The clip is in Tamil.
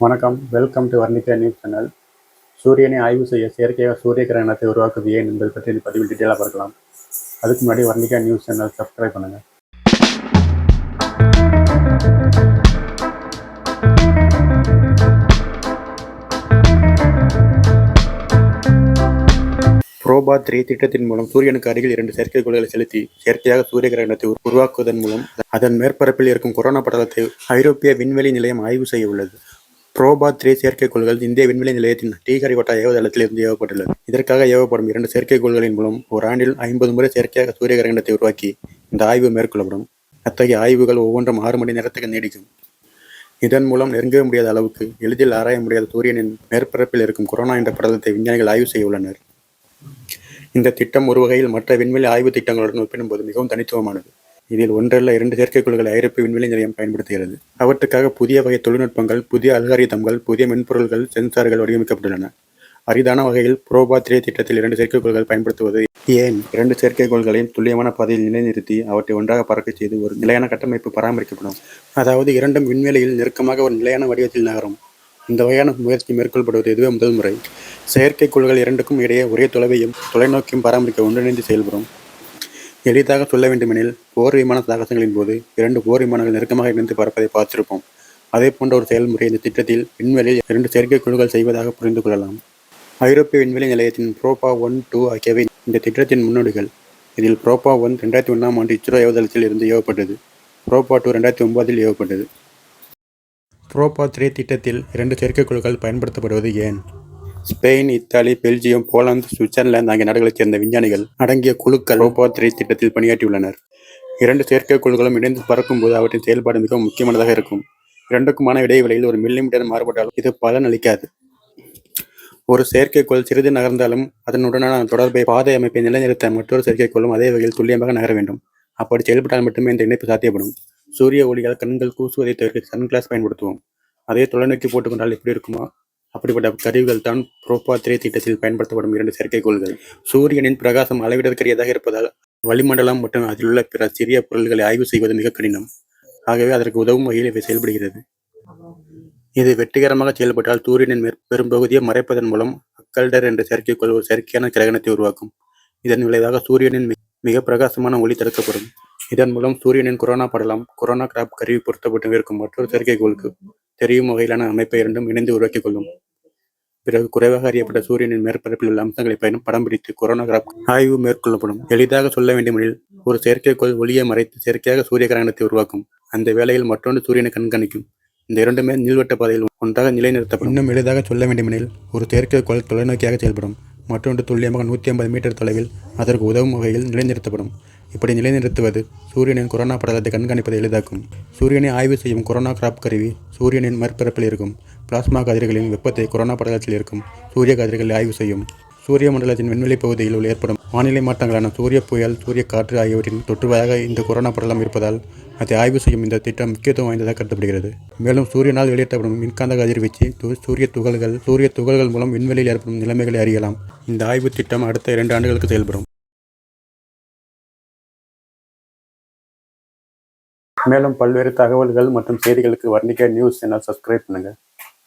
வணக்கம். Welcome to Varnika news channel சூரியனை ஆய்வு செய்ய செயற்கையாக சூரிய கிரகணத்தை உருவாக்குவது ஏன் என்பது பற்றி இந்த பதிவில் டீட்டெயிலாக பார்க்கலாம். அதுக்கு முன்னாடி வர்ணிகா நியூஸ் சேனல் சப்ஸ்கிரைப் பண்ணுங்கள் புரோபா த்ரீ திட்டத்தின் மூலம் சூரியனுக்கு அருகில் இரண்டு செயற்கைக்கோள்களை செலுத்தி செயற்கையாக சூரிய கிரகணத்தை உருவாக்குவதன் மூலம் அதன் மேற்பரப்பில் இருக்கும் கொரோனா படலத்தை ஐரோப்பிய விண்வெளி நிலையம் ஆய்வு செய்ய உள்ளது. புரோபா த்ரீ செயற்கைக்கோள்கள் இந்திய விண்வெளி நிலையத்தின் டீகரிகோட்டா ஏவுதளத்தில் இருந்து ஏவப்பட்டுள்ளது. இதற்காக ஏவப்படும் இரண்டு செயற்கைக்கோள்களின் மூலம் ஒரு ஆண்டில் ஐம்பது முறை செயற்கையாக சூரிய கிரகணத்தை உருவாக்கி இந்த ஆய்வு மேற்கொள்ளப்படும். அத்தகைய ஆய்வுகள் ஒவ்வொன்றும் ஆறு மணி நேரத்துக்கு நீடிக்கும். இதன் மூலம் நெருங்கவே முடியாத அளவுக்கு எளிதில் ஆராய முடியாத சூரியனின் மேற்பரப்பில் இருக்கும் கொரோனா என்ற படலத்தை விஞ்ஞானிகள் ஆய்வு செய்ய உள்ளனர். இந்த திட்டம் ஒரு வகையில் மற்ற விண்வெளி ஆய்வு திட்டங்களுடன் ஒப்பிடும்போது மிகவும் தனித்துவமானது. இதில் ஒன்றல்ல இரண்டு செயற்கைக்கோள்களை ஐரோப்பிய விண்வெளி நிலையம் பயன்படுத்துகிறது. அவற்றுக்காக புதிய வகை தொழில்நுட்பங்கள் புதிய அல்காரிதம்கள் புதிய மென்பொருள்கள் சென்சார்கள் வடிவமைக்கப்பட்டுள்ளன. அரிதான வகையில் புரோபா த்ரீ திட்டத்தில் இரண்டு செயற்கைக்கோள்கள் பயன்படுத்துவது ஏன்? இரண்டு செயற்கைக்கோள்களையும் துல்லியமான பாதையில் நிலைநிறுத்தி அவற்றை ஒன்றாக பறக்கச் செய்து ஒரு நிலையான கட்டமைப்பு பராமரிக்கப்படும். அதாவது இரண்டும் விண்வெளியில் நெருக்கமாக ஒரு நிலையான வடிவத்தில் நகரும். இந்த வகையான முயற்சி மேற்கொள்ளப்படுவது இதுவே முதல் முறை. செயற்கைக்கோள்கள் இரண்டுக்கும் இடையே ஒரே தொலைவையும் தொலைநோக்கியும் பராமரிக்க ஒன்றிணைந்து செயல்படும். எளிதாக சொல்ல வேண்டுமெனில் போர் விமான சாகசங்களின் போது இரண்டு போர் விமானங்கள் நெருக்கமாக இணைந்து பறப்பதை பார்த்திருப்போம். அதே போன்ற ஒரு செயல்முறை இந்த திட்டத்தில் விண்வெளியில் இரண்டு செயற்கைக்கோள்கள் செய்வதாக புரிந்து கொள்ளலாம். ஐரோப்பிய விண்வெளி நிலையத்தின் புரோபா ஒன் டூ ஆகியவை இந்த திட்டத்தின் முன்னோடிகள். இதில் புரோபா ஒன் ரெண்டாயிரத்தி ஒன்றாம் ஆண்டு இஸ்ரோ ஏவுதளத்தில் இருந்து ஏவப்பட்டது. புரோபா டூ ரெண்டாயிரத்தி ஒன்பதில் ஏவப்பட்டது. புரோபா த்ரீ திட்டத்தில் இரண்டு செயற்கைக்கோள்கள் பயன்படுத்தப்படுவது ஏன்? Spain Italy Belgium Poland Switzerland ஆகிய நாடுகளைச் சேர்ந்த விஞ்ஞானிகள் அடங்கிய குழுக்கள் புரோபா த்ரீ திட்டத்தில் பணியாற்றியுள்ளனர். இரண்டு செயற்கைக்கோள்களும் இணைந்து பறக்கும்போது அவற்றின் செயல்பாடு மிகவும் முக்கியமானதாக இருக்கும். இரண்டுக்குமான இடைவெளியில் ஒரு மில்லிமீட்டர் மாறுபட்டாலும் இது பலன் அளிக்காது. ஒரு செயற்கைக்கோள் சிறிது நகர்ந்தாலும் அதனுடனான தொடர்பை பாதை அமைப்பை நிலைநிறுத்த மற்றொரு செயற்கைக்கோளும் அதே வகையில் துல்லியமாக நகர வேண்டும். அப்படி செயல்பட்டால் மட்டுமே இந்த இணைப்பு சாத்தியப்படும். சூரிய ஒளியால் கண்கள் கூசுவதை தவிர்க்க சன்கிளாஸ் பயன்படுத்துவோம். அதே தொலைநோக்கி போட்டுக்கொண்டால் எப்படி இருக்குமா? அப்படிப்பட்ட கருவிகள் தான் புரோபா த்ரீ திட்டத்தில் பயன்படுத்தப்படும் இரண்டு செயற்கைக்கோள்கள். சூரியனின் பிரகாசம் அளவிடற்கரியதாக இருப்பதால் வளிமண்டலம் மற்றும் அதில் உள்ள பிற சிறிய பொருள்களை ஆய்வு செய்வது மிக கடினம். ஆகவே அதற்கு உதவும் வகையில் இவை செயல்படுகிறது. இது வெற்றிகரமாக செயல்பட்டால் சூரியனின் பெரும்பகுதியை மறைப்பதன் மூலம் அக்கல்டர் என்ற செயற்கைக்கோள் ஒரு செயற்கையான கிரகணத்தை உருவாக்கும். இதன் விளைவாக சூரியனின் மிக பிரகாசமான ஒளி தடுக்கப்படும். இதன் மூலம் சூரியனின் கொரோனா படலம் கொரோனா கிராப் கருவி பொருத்தப்பட்டு இருக்கும் மற்றொரு செயற்கைக்கோளுக்கு தெரியும் வகையிலான அமைப்பை இரண்டும் இணைந்து உருவாக்கிக் கொள்ளும். பிறகு குறைவாக அறியப்பட்ட சூரியனின் மேற்பரப்பில் உள்ள அம்சங்களை பயணம் படம் பிடித்து கொரோனா கிராப் ஆய்வு மேற்கொள்ளப்படும். எளிதாக சொல்ல வேண்டுமெனில் ஒரு செயற்கைக்கோள் ஒளியை மறைத்து செயற்கையாக சூரிய கிரகணத்தை உருவாக்கும். அந்த வேளையில் மற்றொன்று சூரியனை கண்காணிக்கும். இந்த இரண்டுமே நீள்வட்ட பாதையில் ஒன்றாக நிலைநிறுத்தப்படும். இன்னும் எளிதாக சொல்ல வேண்டுமெனில் ஒரு செயற்கைக்கோள் தொலைநோக்கியாக செயல்படும். மற்றொன்று துல்லியமாக நூற்றி ஐம்பது மீட்டர் தொலைவில் அதற்கு உதவும் வகையில் நிலைநிறுத்தப்படும். இப்படி நிலைநிறுத்துவது சூரியனின் கொரோனா படலத்தை கண்காணிப்பதை எளிதாக்கும். சூரியனை ஆய்வு செய்யும் கொரோனா கிராப் கருவி சூரியனின் மேற்பரப்பில் இருக்கும். பிளாஸ்மா கதிர்களின் வெப்பத்தை கொரோனா படலத்தில் இருக்கும் சூரிய கதிர்களை ஆய்வு செய்யும். சூரிய மண்டலத்தின் விண்வெளி பகுதியில் உள்ள ஏற்படும் வானிலை மாற்றங்களான சூரிய புயல் சூரிய காற்று ஆகியவற்றின் தொற்றுவாயாக இந்த கொரோனா படலம் இருப்பதால் அதை ஆய்வு செய்யும் இந்த திட்டம் முக்கியத்துவம் வாய்ந்ததாக கருதப்படுகிறது. மேலும் சூரியனால் வெளியேற்றப்படும் மின்காந்த கதிர்வீச்சு சூரிய துகள்கள் சூரிய துகள்கள் மூலம் விண்வெளியில் ஏற்படும் நிலைமைகளை அறியலாம். இந்த ஆய்வு திட்டம் அடுத்த இரண்டு ஆண்டுகளுக்கு செயல்படும். மேலும் பல்வேறு தகவல்கள் மற்றும் செய்திகளுக்கு வர்ணிக்க நியூஸ் சேனல் சப்ஸ்கிரைப் பண்ணுங்கள்